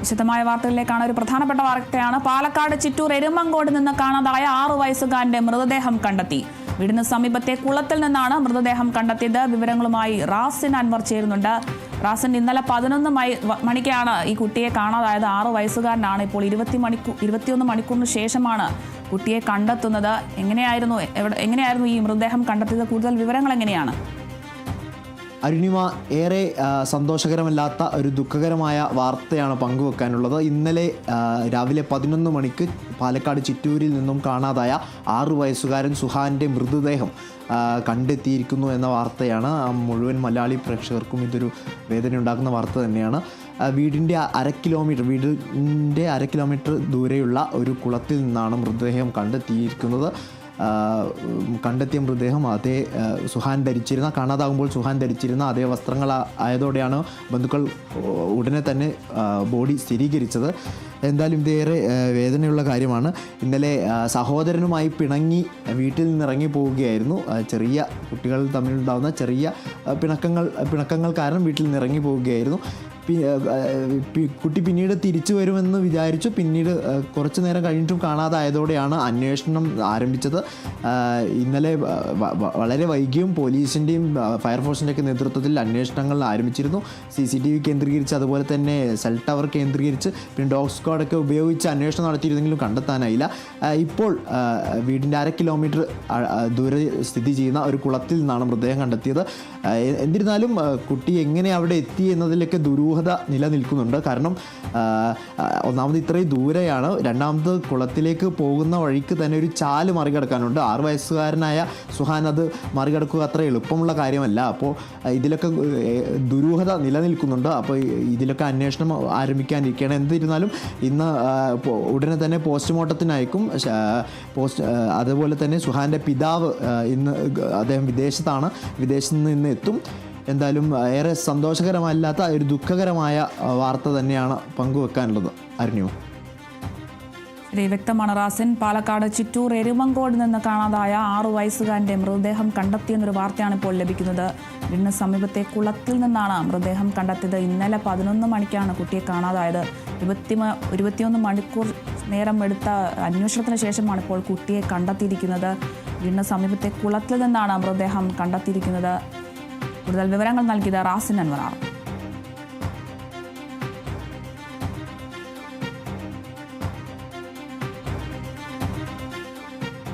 വിശദമായ വാർത്തകളിലേക്കാണ് ഒരു പ്രധാനപ്പെട്ട വാർത്തയാണ്. പാലക്കാട് ചിറ്റൂർ എരുമങ്കോട് നിന്ന് കാണാതായ ആറു വയസ്സുകാരന്റെ മൃതദേഹം കണ്ടെത്തി. വീടിന് സമീപത്തെ കുളത്തിൽ നിന്നാണ് മൃതദേഹം കണ്ടെത്തിയത്. വിവരങ്ങളുമായി റാസിൻ അൻവർ ചേരുന്നുണ്ട്. റാസിൻ ഇന്നലെ പതിനൊന്ന് മണി മണിക്കാണ് ഈ കുട്ടിയെ കാണാതായത്. ആറു വയസ്സുകാരനാണ് ഇപ്പോൾ ഇരുപത്തി മണിക്കൂർ ഇരുപത്തിയൊന്ന് മണിക്കൂറിന് ശേഷമാണ് കുട്ടിയെ കണ്ടെത്തുന്നത്. എങ്ങനെയായിരുന്നു എവിടെ എങ്ങനെയായിരുന്നു ഈ മൃതദേഹം കണ്ടെത്തിയത്? കൂടുതൽ വിവരങ്ങൾ എങ്ങനെയാണ്? അരുണിമ ഏറെ സന്തോഷകരമല്ലാത്ത ഒരു ദുഃഖകരമായ വാർത്തയാണ് പങ്കുവെക്കാനുള്ളത്. ഇന്നലെ രാവിലെ പതിനൊന്ന് മണിക്ക് പാലക്കാട് ചിറ്റൂരിൽ നിന്നും കാണാതായ ആറു വയസ്സുകാരൻ സുഹാന്റെ മൃതദേഹം കണ്ടെത്തിയിരിക്കുന്നു എന്ന വാർത്തയാണ്. മുഴുവൻ മലയാളി പ്രേക്ഷകർക്കും ഇതൊരു വേദന ഉണ്ടാക്കുന്ന വാർത്ത തന്നെയാണ്. വീടിന്റെ അര കിലോമീറ്റർ വീടിന്റെ അര കിലോമീറ്റർ ദൂരെയുള്ള ഒരു കുളത്തിൽ നിന്നാണ് മൃതദേഹം കണ്ടെത്തിയിരിക്കുന്നത്. കണ്ടെത്തിയ മൃതദേഹം അതേ സുഹാൻ ധരിച്ചിരുന്ന കാണാതാകുമ്പോൾ സുഹാൻ ധരിച്ചിരുന്ന അതേ വസ്ത്രങ്ങൾ ആയതോടെയാണ് ബന്ധുക്കൾ ഉടനെ തന്നെ ബോഡി സ്ഥിരീകരിച്ചത്. എന്തായാലും ഇതേറെ വേദനയുള്ള കാര്യമാണ്. ഇന്നലെ സഹോദരനുമായി പിണങ്ങി വീട്ടിൽ നിന്ന് ഇറങ്ങി പോവുകയായിരുന്നു. ചെറിയ കുട്ടികൾ തമ്മിലുണ്ടാകുന്ന ചെറിയ പിണക്കങ്ങൾ പിണക്കങ്ങൾ കാരണം വീട്ടിൽ നിന്ന് ഇറങ്ങി പോവുകയായിരുന്നു. കുട്ടി പിന്നീട് തിരിച്ചു വരുമെന്ന് വിചാരിച്ചു. പിന്നീട് കുറച്ചു നേരം കഴിഞ്ഞിട്ടും കാണാതായതോടെയാണ് അന്വേഷണം ആരംഭിച്ചത്. ഇന്നലെ വളരെ വൈകിയും പോലീസിന്റെയും ഫയർഫോഴ്സിന്റെ ഒക്കെ നേതൃത്വത്തിൽ അന്വേഷണങ്ങൾ ആരംഭിച്ചിരുന്നു. സി സി ടി വി കേന്ദ്രീകരിച്ച് അതുപോലെ തന്നെ സെൽ ടവർ കേന്ദ്രീകരിച്ച് പിന്നെ ഡോഗ് സ്ക്വാഡൊക്കെ ഉപയോഗിച്ച് അന്വേഷണം നടത്തിയിരുന്നെങ്കിലും കണ്ടെത്താനായില്ല. ഇപ്പോൾ വീടിന്റെ അര കിലോമീറ്റർ ദൂരെ സ്ഥിതി ചെയ്യുന്ന ഒരു കുളത്തിൽ നിന്നാണ് മൃതദേഹം കണ്ടെത്തിയത്. എന്നിരുന്നാലും കുട്ടി എങ്ങനെ അവിടെ എത്തി എന്നതിലൊക്കെ ദുരൂഹത നിലനിൽക്കുന്നുണ്ട്. കാരണം ഒന്നാമത് ഇത്രയും ദൂരെയാണ്. രണ്ടാമത് കുളത്തിലേക്ക് പോകുന്ന വഴിക്ക് തന്നെ ഒരു ചാൽ മറികടക്കാനുണ്ട്. ആറ് വയസ്സുകാരനായ സുഹാൻ അത് മറികടക്കുക അത്ര എളുപ്പമുള്ള കാര്യമല്ല. അപ്പോൾ ഇതിലൊക്കെ ദുരൂഹത നിലനിൽക്കുന്നുണ്ട്. അപ്പോൾ ഇതിലൊക്കെ അന്വേഷണം ആരംഭിക്കാനിരിക്കുകയാണ്. എന്നിരുന്നാലും ഇന്ന് ഉടനെ തന്നെ പോസ്റ്റ്മോർട്ടത്തിനയക്കും പോസ്റ്റ് അതുപോലെ തന്നെ സുഹാന്റെ പിതാവ് ഇന്ന് അദ്ദേഹം വിദേശത്താണ്. വിദേശത്ത് നിന്ന് എത്തും. എന്തായാലും ഏറെ സന്തോഷകരമല്ലാത്ത ഒരു ദുഃഖകരമായ വാർത്ത തന്നെയാണ് പങ്കുവെക്കാനുള്ളത്. അരുണ്യു? അതെ വ്യക്തമാണ്. പാലക്കാട് ചിറ്റൂർ എരുമങ്കോട് നിന്ന് കാണാതായ ആറു വയസ്സുകാരന്റെ മൃതദേഹം കണ്ടെത്തിയെന്നൊരു വാർത്തയാണ് ഇപ്പോൾ ലഭിക്കുന്നത്. വീടിന് സമീപത്തെ കുളത്തിൽ നിന്നാണ് മൃതദേഹം കണ്ടെത്തിയത്. ഇന്നലെ പതിനൊന്ന് മണിക്കാണ് കുട്ടിയെ കാണാതായത്. ഇരുപത്തി ഇരുപത്തിയൊന്ന് മണിക്കൂർ നേരം എടുത്ത അന്വേഷണത്തിന് ശേഷമാണ് ഇപ്പോൾ കുട്ടിയെ കണ്ടെത്തിയിരിക്കുന്നത്. വീടിന് സമീപത്തെ കുളത്തിൽ നിന്നാണ് മൃതദേഹം കണ്ടെത്തിയിരിക്കുന്നത്. കൂടുതൽ വിവരങ്ങൾ നൽകിയത് റാസിൻ അൻവറാണ്.